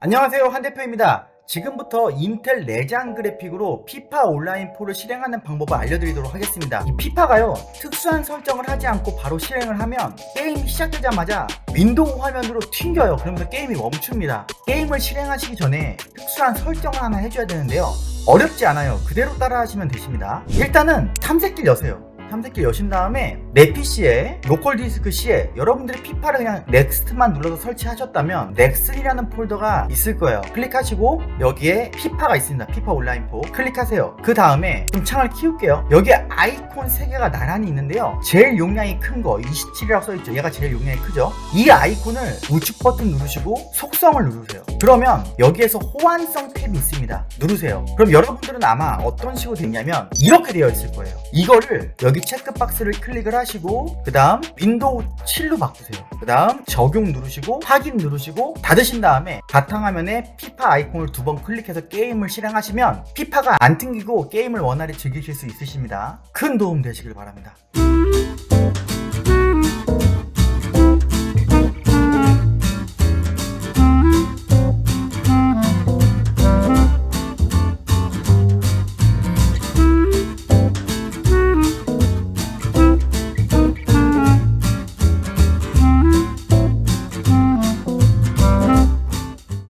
안녕하세요 한 대표입니다. 지금부터 인텔 내장 그래픽으로 피파 온라인 4를 실행하는 방법을 알려드리도록 하겠습니다. 이 피파가요 특수한 설정을 하지 않고 바로 실행을 하면 게임이 시작되자마자 윈도우 화면으로 튕겨요. 그러면서 게임이 멈춥니다. 게임을 실행하시기 전에 특수한 설정을 하나 해줘야 되는데요. 어렵지 않아요. 그대로 따라 하시면 되십니다. 일단은 탐색기를 여세요. 탐색기를 여신 다음에 내 PC에 로컬 디스크 C에 여러분들이 피파를 그냥 넥스트만 눌러서 설치하셨다면 넥슨이라는 폴더가 있을 거예요. 클릭하시고 여기에 피파가 있습니다. 피파 온라인 4 클릭하세요. 그 다음에 좀 창을 키울게요. 여기에 아이콘 3개가 나란히 있는데요. 제일 용량이 큰 거 27이라고 써있죠. 얘가 제일 용량이 크죠. 이 아이콘을 우측 버튼 누르시고 속성을 누르세요. 그러면 여기에서 호환성 탭이 있습니다. 누르세요. 그럼 여러분들은 아마 어떤 식으로 되냐면 이렇게 되어 있을 거예요. 이거를 여기 체크 박스를 클릭을 하시고 그 다음 윈도우 7로 바꾸세요. 그 다음 적용 누르시고 확인 누르시고 닫으신 다음에 바탕화면에 피파 아이콘을 두 번 클릭해서 게임을 실행하시면 피파가 안 튕기고 게임을 원활히 즐기실 수 있으십니다. 큰 도움 되시길 바랍니다.